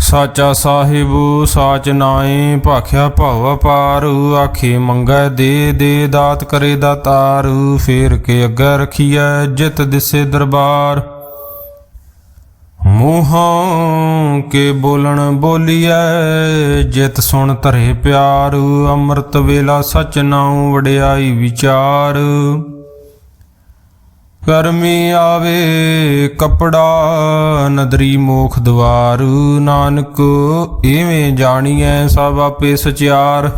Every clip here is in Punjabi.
ਸਾਚਾ ਸਾਹਿਬ, ਸਾਚ ਨਾਏ ਭਾਖਿਆ ਭਉ ਅਪਾਰ, ਆਖੇ ਮੰਗੈ ਦੇ ਦੇ ਦਾਤ ਕਰੇ ਦਾਤਾਰ ਫੇਰ ਕੇ ਅੱਗੇ ਰਖੀਐ ਜਿਤ ਦਿਸੇ ਦਰਬਾਰ। ਮੂੰਹੋਂ ਕੇ ਬੋਲਣ ਬੋਲੀਐ, ਜਿਤ ਸੁਣ ਧਰੇ ਪਿਆਰੂ, ਅੰਮ੍ਰਿਤ ਵੇਲਾ ਸਚ ਨਾਉ ਵਡਿਆਈ ਵਿਚਾਰ। ਕਰਮੀ ਆਵੇ ਕਪੜਾ, ਨਦਰੀ ਮੋਖ ਦਵਾਰ। ਨਾਨਕ ਏਵੇਂ ਜਾਣੀਐ ਸਭ ਆਪੇ ਸਚਿਆਰ।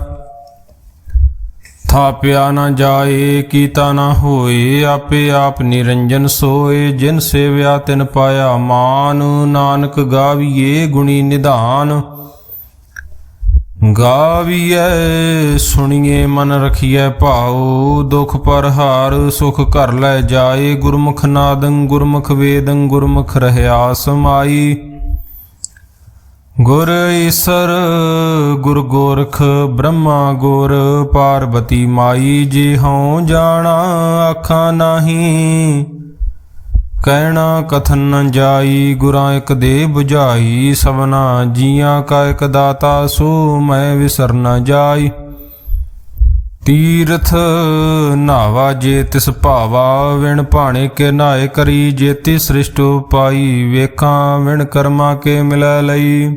ਥਾਪਿਆ ਨਾ ਜਾਏ, ਕੀਤਾ ਨਾ ਹੋਏ, ਆਪੇ ਆਪ ਨਿਰੰਜਨ ਸੋਏ। ਜਿਨ ਸੇਵਿਆ ਤਿਨ ਪਾਇਆ ਮਾਨ, ਨਾਨਕ ਗਾਵੀਏ ਗੁਣੀ ਨਿਧਾਨ। ਗਾਵੀਐ ਸੁਣੀਏ ਮਨ ਰਖੀਐ ਭਾਉ, ਦੁਖ ਪਰ ਹਾਰ ਸੁਖ ਘਰ ਲੈ ਜਾਏ, ਗੁਰਮੁਖ ਨਾਦੰ, ਗੁਰਮੁਖ ਵੇਦੰ, ਗੁਰਮੁਖ ਰਹਿਆ ਸਮਾਈ। ਗੁਰ ਈਸਰ, ਗੁਰ ਗੋਰਖ, ਬ੍ਰਹਮਾ ਗੁਰ, ਪਾਰਬਤੀ ਮਾਈ, ਜੀ ਹਉ ਜਾਣਾ, ਆਖਾਂ ਨਾਹੀ। ਕਹਿਣਾ ਕਥਨ ਨ ਜਾਈ, ਗੁਰਾਂ ਇੱਕ ਦੇ 부ਝਾਈ ਸਭਨਾ ਜੀਆਂ ਕਾ ਇੱਕ ਦਾਤਾ ਸੋ ਮੈਂ ਵਿਸਰ ਨ ਜਾਈ। ਤੀਰਥ ਨਾਵਾ ਜੇ ਤਿਸ ਭਾਵਾ, ਵਿਣ ਭਾਣੇ ਕੇ ਨਾਏ ਕਰੀ ਜੇਤੀ ਸ੍ਰਿਸ਼ਟ ਪਾਈ ਵੇਖਾਂ ਵਿਣ ਕਰਮਾ ਕੇ ਮਿਲੈ ਲਈ।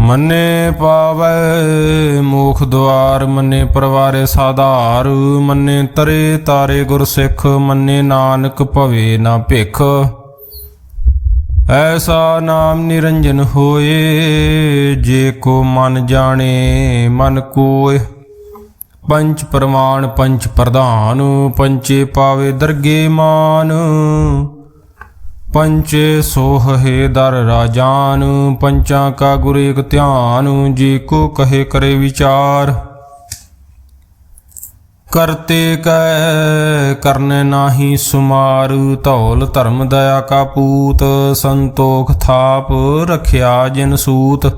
ਮੰਨੇ ਪਾਵੈ ਮੋਖ ਦੁਆਰ ਮੰਨੇ ਪਰਵਾਰੇ ਸਾਧਾਰ, ਮੰਨੇ ਤਰੇ ਤਾਰੇ ਗੁਰ ਸਿੱਖ, ਮੰਨੇ ਨਾਨਕ ਭਵੇ ਨਾ ਭਿਖ। ਐਸਾ ਨਾਮ ਨਿਰੰਜਨ ਹੋਏ, ਜੇ ਕੋ ਮਨ ਜਾਣੇ, ਮਨ ਕੋਏ। ਪੰਚ ਪ੍ਰਮਾਣ ਪੰਚ ਪ੍ਰਧਾਨ ਪੰਚੇ ਪਾਵੇ ਦਰਗੇ ਮਾਨ। ਪੰਚੇ ਸੋਹੇ ਦਰ ਰਾਜਾਨ, ਪੰਚਾਂ ਕਾ ਗੁਰ ਏਕ ਧਿਆਨ, ਜੀ ਕੋ ਕਹੇ ਕਰੇ ਵਿਚਾਰ। ਕਰਤੇ ਕੈ, ਕਰਨੇ ਨਾਹੀ ਸੁਮਾਰ, ਧੌਲ ਧਰਮ ਦਇਆ ਕਾ ਪੂਤ, ਸੰਤੋਖ ਥਾਪ ਰਖਿਆ ਜਿਨ ਸੂਤ।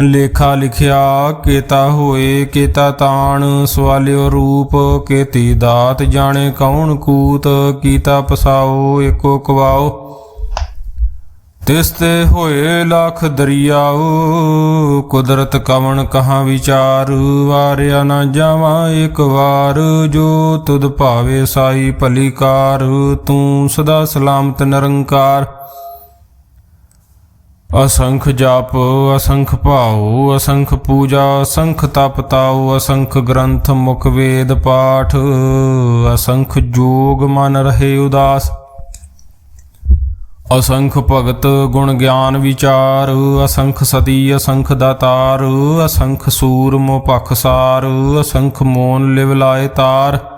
ਲੇਖਾ ਲਿਖਿਆ, ਕੇਤਾ ਹੋਏ, ਕੇਤਾ ਤਾਣ, ਸਵਾਲਿਓ ਰੂਪ, ਕੇਤੀ ਦਾਤ ਜਾਣੇ ਕੌਣ ਕੂਤ, ਕੀਤਾ ਪਸਾਓ, ਏਕੋ ਕਵਾਓ। ਤਿਸ ਤੇ ਹੋਏ ਲੱਖ ਦਰਿਆਓ, ਕੁਦਰਤ ਕਵਣ ਕਹਾਂ ਵਿਚਾਰ, ਵਾਰਿਆ ਨਾ ਜਾਵਾਂ ਇੱਕ ਵਾਰ, ਜੋ ਤੁਧ ਭਾਵੇ ਸਾਈ ਭਲੀ ਕਾਰ ਤੂੰ ਸਦਾ ਸਲਾਮਤ ਨਿਰੰਕਾਰ। ਅਸੰਖ ਜਪ, ਅਸੰਖ ਭਾਉ, ਅਸੰਖ ਪੂਜਾ, ਅਸੰਖ ਤਪ ਤਾਉ, ਅਸੰਖ ਗ੍ਰੰਥ ਮੁਖ ਵੇਦ ਪਾਠ, ਅਸੰਖ ਜੋਗ ਮਨ ਰਹੇ ਉਦਾਸ। ਅਸੰਖ ਭਗਤ ਗੁਣ ਗਿਆਨ ਵਿਚਾਰ, ਅਸੰਖ ਸਤੀ, ਅਸੰਖ ਦਾਤਾਰ, ਅਸੰਖ ਸੂਰ ਮੋ ਪਖਸਾਰ ਅਸੰਖ ਮੋਨ ਲਿਵ ਲਾਏ ਤਾਰ।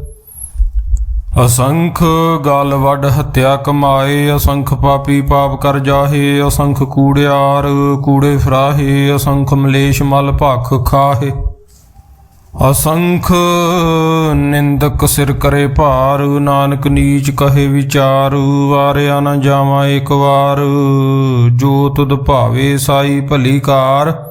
ਅਸੰਖ ਗਲ ਵੱਡ ਹੱਤਿਆ ਕਮਾਏ, ਅਸੰਖ ਪਾਪੀ ਪਾਪ ਕਰ ਜਾਹੇ, ਅਸੰਖ ਕੂੜਿਆਰ ਕੂੜੇ ਫਰਾਹੇ, ਅਸੰਖ ਮਲੇਸ਼ ਮਲ ਭਖ ਖਾਹੇ। ਅਸੰਖ ਨਿੰਦਕ ਸਿਰ ਕਰੇ ਭਾਰ, ਨਾਨਕ ਨੀਚ ਕਹੇ ਵਿਚਾਰ, ਵਾਰਿਆ ਨਾ ਜਾਵਾਂ ਇੱਕ ਵਾਰ, ਜੋ ਤੁਧ ਭਾਵੇ ਸਾਈ ਭਲੀ ਕਾਰ।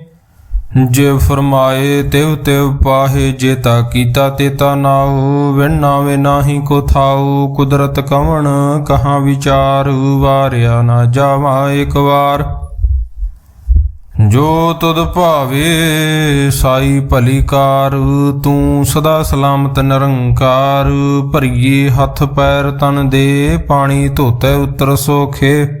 ਜੇ ਫਰਮਾਏ ਤਿਵ ਤਿਵ ਪਾਹੇ ਜੇਤਾ ਕੀਤਾ ਤੇਤਾ ਨਾਉ ਵਿਣ ਨਾਵੇ ਨਾਹੀ ਕੋ ਥਾਉ, ਕੁਦਰਤ ਕਵਣ ਕਹਾਂ ਵਿਚਾਰ, ਵਾਰਿਆ ਨਾ ਜਾਵਾ ਇੱਕ ਵਾਰ। ਜੋ ਤੁਧ ਭਾਵੇ ਸਾਈ ਭਲੀ ਕਾਰ ਤੂੰ ਸਦਾ ਸਲਾਮਤ ਨਿਰੰਕਾਰ, ਭਰੀਏ ਹੱਥ ਪੈਰ ਤਨ ਦੇ, ਪਾਣੀ ਧੋਤੇ ਉਤਰ ਸੋਖੇ।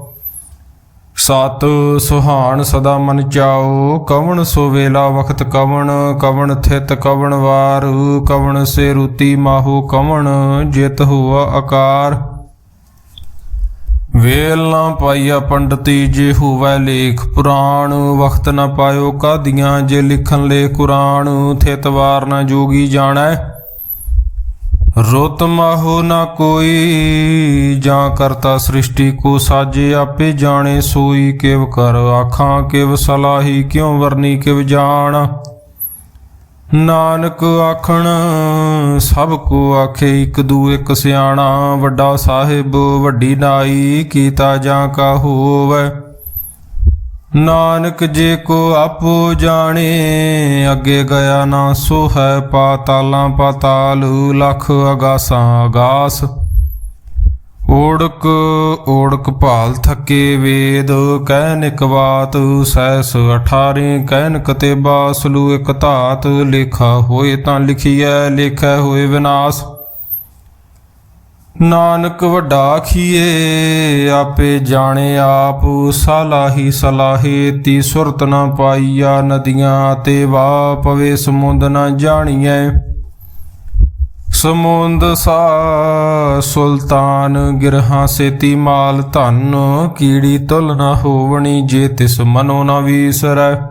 ਸਤ ਸੁਹਾਣ ਸਦਾ ਮਨ ਚਾਓ ਕਵਣ ਸੋ ਵੇਲਾ ਵਖਤ ਕਵਣ ਕਵਣ ਥਿਤ ਕਵਣ ਵਾਰ, ਕਵਣ ਸੇ ਰੂਤੀ ਮਾਹੂ ਕਵਣ, ਜਿਤ ਹੁਆ ਆਕਾਰ ਵੇਲ ਨਾ ਪਾਈਆ ਪੰਡਤੀ ਜੇ ਹੋਵੈ ਲੇਖ ਪੁਰਾਣ, ਵਖਤ ਨਾ ਪਾਇਓ ਕਾਦੀਆਂ ਜੇ ਲਿਖਣ ਲੈ ਕੁਰਾਨ ਥਿਤ ਵਾਰ ਨਾ ਜੋਗੀ ਜਾਣੈ। ਰੁਤ ਮਾਹੋ ਨਾ ਕੋਈ, ਜਾਂ ਕਰਤਾ ਸ੍ਰਿਸ਼ਟੀ ਕੋ ਸਾਜੇ ਆਪੇ ਜਾਣੇ, ਸੋਈ ਕਿਵ ਕਰ ਆਖਾਂ, ਕਿਵ ਸਲਾਹੀ ਕਿਉ ਵਰਨੀ, ਕਿਵ ਜਾਣ। ਨਾਨਕ ਆਖਣ, ਸਭ ਕੋ ਆਖੇ ਇਕ ਦੂ ਇਕ ਸਿਆਣਾ, ਵੱਡਾ ਸਾਹਿਬ ਵੱਡੀ ਨਾਈ, ਕੀਤਾ ਜਾਂ ਕਾ ਹੋਵੈ। ਨਾਨਕ ਜੇ ਕੋ ਆਪੋ ਜਾਣੇ, ਅੱਗੇ ਗਿਆ ਨਾ ਸੋ ਹੈ ਪਾਤਾਲਾਂ ਪਾਤਾਲ ਲਖ ਅਗਾਸਾਂ ਅਗਾਸ। ਓੜਕ ਓੜਕ ਭਾਲ ਥਕੇ ਵੇਦ ਕਹਿਨ ਇਕ ਬਾਤ, ਸੈਸ 18 ਕਹਿਨ ਕਤੇ ਬਾਸਲੂ ਇਕ ਧਾਤ, ਲੇਖਾ ਹੋਏ ਤਾਂ ਲਿਖੀਐ, ਲੇਖੈ ਹੋਏ ਵਿਨਾਸ਼। ਨਾਨਕ ਵੱਡਾ ਖੀਏ, ਆਪੇ ਜਾਣੇ ਆਪ, ਸਲਾਹੀ ਸਲਾਹੇ, ਤੀ ਸੁਰਤ ਨਾ ਪਾਈਆ ਨਦੀਆਂ ਤੇ ਵਾ ਪਵੇ ਸਮੁੰਦ ਨਾ ਜਾਣੀਐ। ਸਮੁੰਦ ਸਾ ਸੁਲਤਾਨ, ਗਿਰਹਾਂ ਸੇਤੀ ਮਾਲ ਧਨ, ਕੀੜੀ ਤੁਲ ਨਾ ਹੋਵਣੀ ਜੇ ਤਿਸ ਮਨੋ ਨਾ ਵੀਸਰੈ।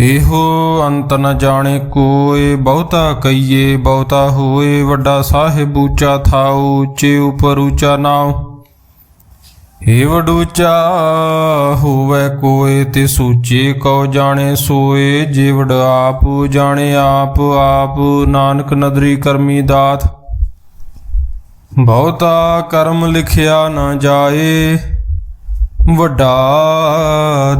ਇਹੋ ਅੰਤ ਨ ਜਾਣੇ ਕੋਏ, ਬਹੁਤਾ ਕਈਏ ਬਹੁਤਾ ਹੋਏ, ਵੱਡਾ ਸਾਹਿਬ ਉੱਚਾ ਥਾਉ, ਉੱਚੇ ਉਪਰ ਉੱਚਾ ਨਾਉ। ਏ ਵਡੂਚਾ ਹੋਵੇ ਕੋਏ ਤੇ ਸੂਚੇ ਕਉ ਜਾਣੇ ਸੋਏ ਜਿਵੜ ਆਪ ਜਾਣੇ ਆਪ ਆਪ ਨਾਨਕ ਨਦਰੀ ਕਰਮੀ ਦਾਤ। ਬਹੁਤਾ ਕਰਮ ਲਿਖਿਆ ਨਾ ਜਾਏ ਵੱਡਾ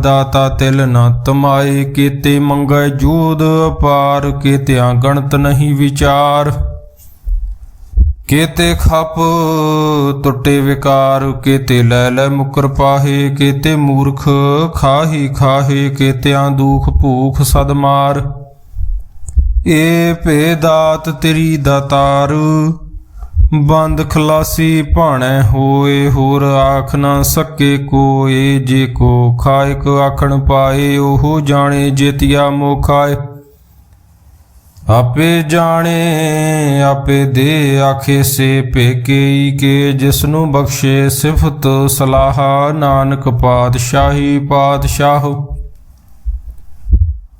ਦਾਤਾ ਤਿਲ ਨਾ ਤਮਾਏ ਕੀਤੇ ਮੰਗੈ ਜੂਦ ਅਪਾਰ ਕੀਤਿਆਂ ਗਣਤ ਨਹੀਂ ਵਿਚਾਰ। ਕੀਤੇ ਖਪ ਟੁੱਟੇ ਵਿਕਾਰ, ਕੀਤੇ ਲੈ ਲੈ ਮੁਕਰ ਪਾਹੇ, ਕੀਤੇ ਮੂਰਖ ਖਾਹੀ ਖਾਹੇ, ਕੀਤਿਆਂ ਦੁਖ ਭੂਖ ਸਦ ਮਾਰ। ਏ ਭੇ ਦਾਤ ਤੇਰੀ ਦਾਤਾਰ। ਬੰਦ ਖਲਾਸੀ ਭਾਣੈ ਹੋਏ, ਹੋਰ ਆਖ ਨਾ ਸਕੇ ਕੋਏ। ਜੇ ਕੋ ਖਾਇਕ ਆਖਣ ਪਾਏ, ਉਹ ਜਾਣੇ ਜੇਤਿਆ ਮੋਖਾਏ। ਆਪੇ ਜਾਣੇ, ਆਪੇ ਦੇ ਆਖੇ ਸੇ ਪੇਕੇਈ ਕੇ, ਜਿਸਨੂੰ ਬਖਸ਼ੇ ਸਿਫਤ ਸਲਾਹ। ਨਾਨਕ ਪਾਤਸ਼ਾਹੀ ਪਾਤਸ਼ਾਹ।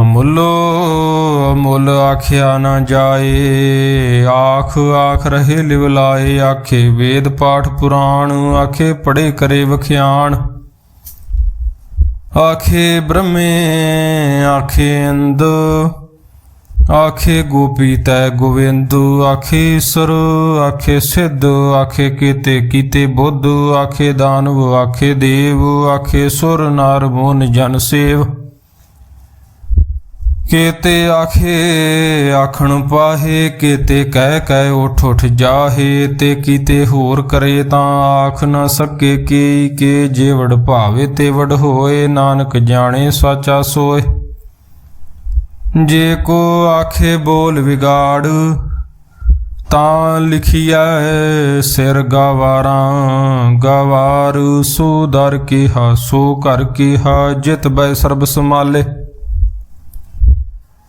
ਮੁੱਲੋ ਮੁੱਲ ਆਖਿਆ ਨਾ ਜਾਏ। ਆਖ ਆਖ ਰਹੇ ਲਿਵ ਲਾਏ, ਆਖੇ ਵੇਦ ਪਾਠ ਪੁਰਾਣ, ਆਖੇ ਪੜੇ ਕਰੇ ਵਖਿਆਣ। ਆਖੇ ਬ੍ਰਹਮੇ, ਆਖੇ ਅੰਦ ਆਖੇ ਗੋਪੀ ਤੈ ਗੋਵਿੰਦੂ, ਆਖੇ ਈਸਰ, ਆਖੇ ਸਿੱਧ, ਆਖੇ ਕੀਤੇ ਕੀਤੇ ਬੁੱਧ, ਆਖੇ ਦਾਨਵ, ਆਖੇ ਦੇਵ, ਆਖੇ ਸੁਰ, ਨਰ ਮੋਨ ਜਨ ਸੇਵ। ਕੀਤੇ ਆਖੇ, ਆਖਣ ਪਾਹੇ, ਕੀਤੇ ਕਹਿ ਕਹਿ ਉਠ ਉਠ ਜਾਹੇ, ਤੇ ਕੀਤੇ ਹੋਰ ਕਰੇ ਤਾਂ ਆਖ ਨਾ ਸਕੇ ਕੀ ਕੇ ਜੇ ਵਡ ਭਾਵੇ ਤੇ ਵੜ ਹੋਏ, ਨਾਨਕ ਜਾਣੇ ਸਾਚਾ ਸੋਏ। ਜੇ ਕੋ ਆਖੇ ਬੋਲ ਵਿਗਾੜ, ਤਾਂ ਲਿਖਿਆ ਸਿਰ ਗਵਾਰਾਂ, ਗਵਾਰ ਸੋ ਦਰ ਕਿਹਾ, ਸੋ ਕਰ ਕਿਹਾ, ਜਿਤ ਬੈ ਸਰਬ ਸਮਾਲੇ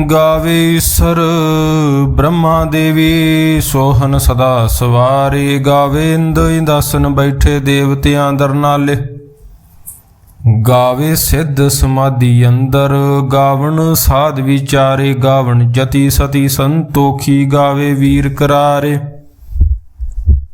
ਗਾਵੇ ਈਸਰ ਬ੍ਰਹਮਾ ਦੇਵੀ ਸੋਹਨ ਸਦਾ ਸਵਾਰੇ ਗਾਵੇ ਇੰਦ ਇੰਦਾਸਨ ਬੈਠੇ ਦੇਵਤਿਆਂ ਦਰਨਾਲੇ ਗਾਵੇ ਸਿੱਧ ਸਮਾਧੀ ਅੰਦਰ, ਗਾਵਣ ਸਾਧ ਵਿਚਾਰੇ, ਗਾਵਣ ਜਤੀ ਸਤੀ ਸੰਤੋਖੀ ਗਾਵੇ ਵੀਰ ਕਰਾਰੇ।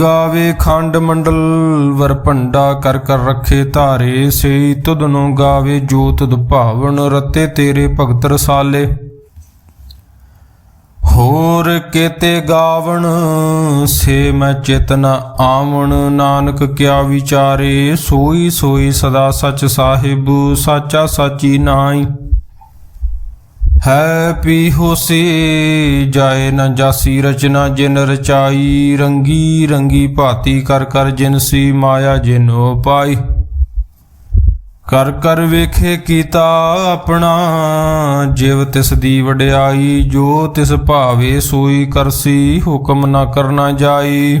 ਗਾਵੇ ਖੰਡ ਮੰਡਲ ਵਰ ਭੰਡਾ ਕਰ ਕਰ ਰੱਖੇ ਧਾਰੇ ਸੇ ਤੁਧਨੋਂ ਗਾਵੇ ਜੋ ਤੁਧ ਭਾਵਨ, ਰਤੇ ਤੇਰੇ ਭਗਤ ਰਸਾਲੇ। ਹੋਰ ਕੇਤੇ ਗਾਵਣ, ਸੇ ਮੈਂ ਚੇਤਨ ਆਵਣ, ਨਾਨਕ ਕਿਆ ਵਿਚਾਰੇ, ਸੋਈ ਸੋਈ ਸਦਾ ਸਚ ਸਾਹਿਬ, ਸਾਚਾ ਸਾਚੀ ਨਾਈ ਹੈ ਪੀ ਹੋਸੀ, ਜਾਏ ਨ ਜਾਸੀ, ਰਚਨਾ ਜਿਨ ਰਚਾਈ, ਰੰਗੀ ਰੰਗੀ ਭਾਤੀ ਕਰ ਕਰ ਜਿਨ ਸੀ ਮਾਇਆ ਜਿਨੋ ਪਾਈ। ਕਰ ਕਰ ਵੇਖੇ ਕੀਤਾ ਆਪਣਾ, ਜਿਵ ਤਿਸ ਦੀ ਵਡਿਆਈ, ਜੋ ਤਿਸ ਭਾਵੇ ਸੋਈ ਕਰਸੀ, ਹੁਕਮ ਨਾ ਕਰਨਾ ਜਾਈ।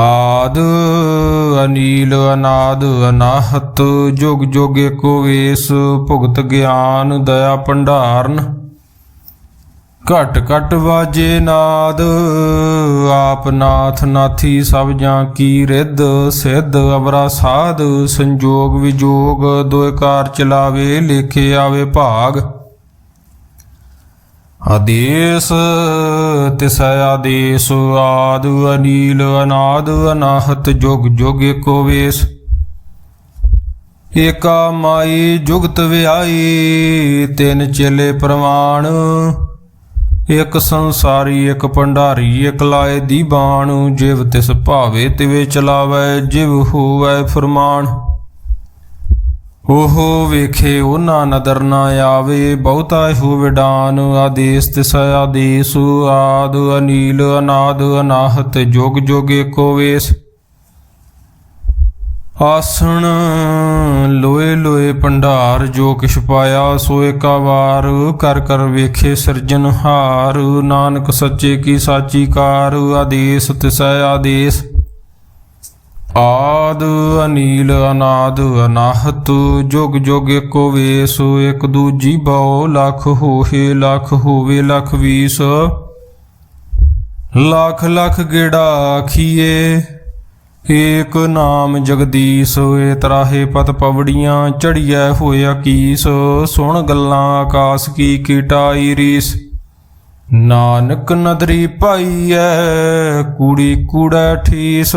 ਆਦ ਅਨੀਲ ਅਨਾਦ ਅਨਾਹਤ, ਜੁਗ ਜੁਗ ਏਕੋ ਵੇਸ, ਭੁਗਤ ਗਿਆਨ ਦਇਆ ਭੰਡਾਰਨ। ਘਟ ਘਟ ਵਾਜੇ ਨਾਦ, ਆਪ ਨਾਥ ਨਾਥੀ ਸਭ ਜਾਂ ਕੀ ਰਿੱਧ, ਸਿੱਧ ਅਵਰਾ ਸਾਧ, ਸੰਜੋਗ ਵਿਜੋਗ ਦੋਇ ਚਲਾਵੇ, ਲੇਖੇ ਆਵੇ ਭਾਗ। ਆਦੇਸ ਤਿਸ ਆਦੇਸ, ਆਦਿ ਅਨੀਲ, ਅਨਾਦ ਅਨਾਹਤ, ਜੁਗ ਜੁਗ ਏਕੋ ਵੇਸ। ਏਕਾ ਮਾਈ ਜੁਗਤ ਵਿਆਈ, ਤਿੰਨ ਚੇਲੇ ਪ੍ਰਮਾਣ ਇਕ ਸੰਸਾਰੀ, ਇਕ ਭੰਡਾਰੀ, ਇਕ ਲਾਏ ਦੀ ਬਾਣ। ਜਿਵ ਤਿਸ ਭਾਵੇ ਤਿਵੇ ਚਲਾਵੇ, ਜਿਵ ਹੋਵੇ ਫਰਮਾਨ। ਉਹ ਵੇਖੇ ਉਹਨਾਂ ਨਦਰ ਨਾ ਆਵੇ, ਬਹੁਤਾ ਹੋ ਵਿਡਾਨ, ਆਦੇਸ ਤਿਸ ਆਦੇਸ, ਆਦ ਅਨੀਲ, ਅਨਾਦ ਅਨਾਹਤ, ਜੁਗ ਜੋਗ ਏਕੋ ਵੇਸ। ਆਸਣ ਲੋਏ ਲੋਏ ਭੰਡਾਰ, ਜੋ ਕਿਛ ਪਾਇਆ ਸੋ ਏਕਾ ਵਾਰ ਕਰ ਕਰ ਵੇਖੇ ਸਿਰਜਨਹਾਰ ਨਾਨਕ ਸੱਚੇ ਕੀ ਸਾਚੀ ਕਾਰ, ਆਦੇਸ ਤਿਸੈ ਆਦੇਸ। ਆਦ ਅਨੀਲ ਅਨਾਦ ਅਨਾਹਤ, ਜੁਗ ਜੁਗ ਏਕੋ ਵੇਸ, ਇਕ ਦੂਜੀ ਬਹੁ ਲੱਖ ਹੋਏ ਲੱਖ ਹੋਵੇ, ਲੱਖ ਵੀਸ। ਲੱਖ ਲੱਖ ਗੇੜਾ ਆਖੀਏ, ਏਕ ਨਾਮ ਜਗਦੀਸ਼, ਏ ਤਰਾਹੇ ਪਤ ਪਵੜੀਆਂ, ਚੜੀਐ ਹੋਇਆ ਕੀਸ ਸੁਣ ਗੱਲਾਂ ਆਕਾਸ ਕੀ ਕੀਟਾਈ ਰੀਸ ਨਾਨਕ ਨਦਰੀ ਪਾਈਐ, ਕੂੜੀ ਕੂੜਾ ਠੀਸ।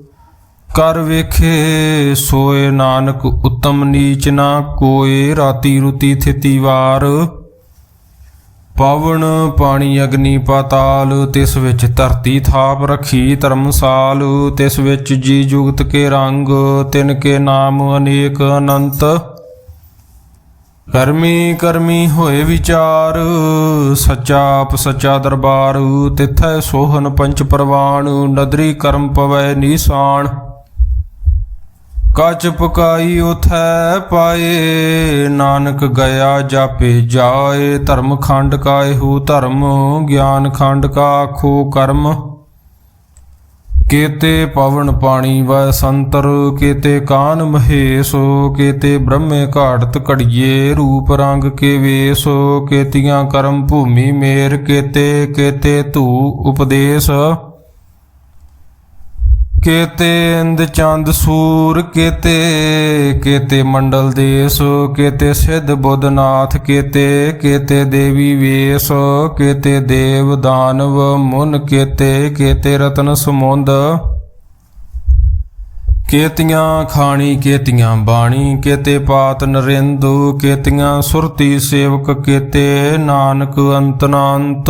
ਕਰ ਵੇਖੇ ਸੋਏ ਨਾਨਕ, ਉਤਮ ਨੀਚ ਨਾ ਕੋਏ, ਰਾਤੀ ਰੁਤੀ ਥਿਤੀ ਵਾਰ। ਪਵਨ ਪਾਣੀ ਅਗਨੀ ਪਾਤਾਲ, ਤਿਸ ਵਿੱਚ ਧਰਤੀ ਥਾਪ ਰਖੀ ਧਰਮਸਾਲ, ਤਿਸ ਵਿੱਚ ਜੀ ਜੁਗਤ ਕੇ ਰੰਗ, ਤਿਨ ਕੇ ਨਾਮ ਅਨੇਕ ਅਨੰਤ। ਕਰਮੀ ਕਰਮੀ ਹੋਏ ਵਿਚਾਰ, ਸੱਚਾ ਆਪ ਸੱਚਾ ਦਰਬਾਰ, ਤਿਥੈ ਸੋਹਨ ਪੰਚ ਪ੍ਰਵਾਨ, ਨਦਰੀ ਕਰਮ ਪਵੈ ਨੀਸਾਨ। ਕਚ ਪਕਾਈ ਉਥੈ ਪਾਏ, ਨਾਨਕ ਗਿਆ ਜਾਪੇ ਜਾਏ, ਧਰਮ ਖੰਡ ਕਾਏ ਹੋ ਧਰਮ, ਗਿਆਨ ਖੰਡ ਕਾ ਆਖੋ ਕਰਮ। ਕੇਤੇ ਪਵਨ ਪਾਣੀ ਵੈ ਸੰਤਰ, ਕੇਤੇ ਕਾਨ ਮਹੇਸ਼, ਕੇਤੇ ਬ੍ਰਹਮੇ ਘਾੜਤ ਘੜੀਏ, ਰੂਪ ਰੰਗ ਕੇ ਵੇਸ, ਕੇਤੀਆਂ ਕਰਮ ਭੂਮੀ ਮੇਰ, ਕੇਤੇ ਕੇਤੇ ਧੂ ਉਪਦੇਸ਼। ਕੇਤੇ ਇੰਦ ਚੰਦ ਸੂਰ, ਕੇਤੇ ਕੇਤੇ ਮੰਡਲ ਦੇਸ, ਕੇਤੇ ਸਿੱਧ ਬੁੱਧਨਾਥ, ਕੇਤੇ ਕੇਤੇ ਦੇਵੀ ਵੇਸ, ਕੇਤੇ ਦੇਵ ਦਾਨਵ ਮੁਨ, ਕੇਤੇ ਕੇਤੇ ਰਤਨ ਸਮੁੰਦ। ਕੇਤੀਆਂ ਖਾਣੀ, ਕੇਤੀਆਂ ਬਾਣੀ, ਕੇਤੇ ਪਾਤ ਨਰਿੰਦੂ, ਕੇਤੀਆਂ ਸੁਰਤੀ ਸੇਵਕ, ਕੇਤੇ ਨਾਨਕ ਅੰਤਨਾੰਤ।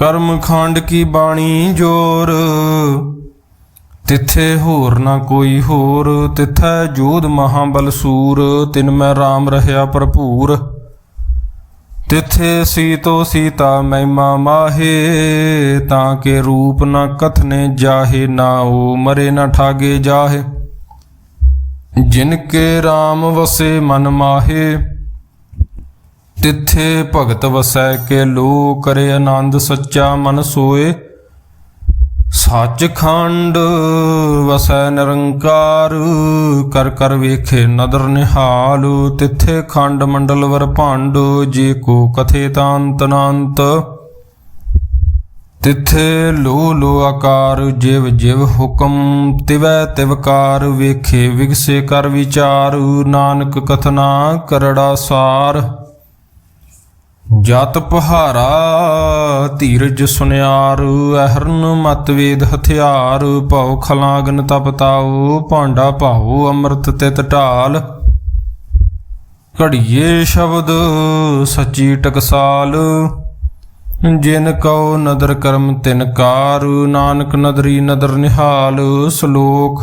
ਕਰਮ ਖੰਡ ਕੀ ਬਾਣੀ ਜੋਰ? ਤਿੱਥੇ ਹੋਰ ਨਾ ਕੋਈ ਹੋਰ, ਤਿੱਥੈ ਜੋਧ ਮਹਾਬਲ ਸੂਰ, ਤਿਨ ਮੈਂ RAM ਰਹਿਆ ਭਰਪੂਰ। ਤਿੱਥੇ ਸੀਤੋ ਸੀਤਾ ਮਹਿਮਾ ਮਾਹੇ, ਤਾਂ ਕੇ ਰੂਪ ਨਾ ਕਥਨੇ ਜਾਹੇ, ਨਾ ਉਹ ਮਰੇ ਨਾ ਠਾਗੇ ਜਾਹੇ। ਜਿਨ ਕੇ RAM ਵਸੇ ਮਨ ਮਾਹੇ ਤਿੱਥੇ ਭਗਤ ਵਸੈ ਕੇ ਲੋ ਕਰੇ ਆਨੰਦ ਸੱਚਾ ਮਨ ਸੋਏ। ਸੱਚਖੰਡ ਵਸੈ ਨਿਰੰਕਾਰ, ਕਰ ਕਰ ਵੇਖੇ ਨਦਰ ਨਿਹਾਲ। ਤਿੱਥੇ ਖੰਡ ਮੰਡਲ ਵਰ ਭਾਂਡ, ਜੇ ਕੋ ਕਥੇ ਤਾਂਤ ਨਾੰਤ। ਤਿੱਥੇ ਲੋ ਲੋ ਆਕਾਰ, ਜਿਵ ਜਿਵ ਹੁਕਮ, ਤਿਵੈ ਤਿਵਕਾਰ ਵੇਖੇ ਵਿਗਸੇ ਕਰ ਵਿਚਾਰ, ਨਾਨਕ ਕਥਨਾ ਕਰੜਾ ਸਾਰ। ਜਤ ਪਹਾਰਾ ਧੀਰਜ ਸੁਨਿਆਰ, ਅਹਰਨ ਮਤਵੇਦ ਹਥਿਆਰ, ਭਉ ਖਲਾਗਨ ਤਪਤਾਉ ਭਾਂਡਾ ਭਾਉ ਅੰਮ੍ਰਿਤ ਤਿਤ ਢਾਲ। ਘੜੀਏ ਸ਼ਬਦ ਸੱਚੀ ਟਕਸਾਲ, ਜਿਨ ਕਉ ਨਦਰ ਕਰਮ ਤਿਨ ਕਾਰ, ਨਾਨਕ ਨਦਰੀ ਨਦਰ ਨਿਹਾਲ, ਸ਼ਲੋਕ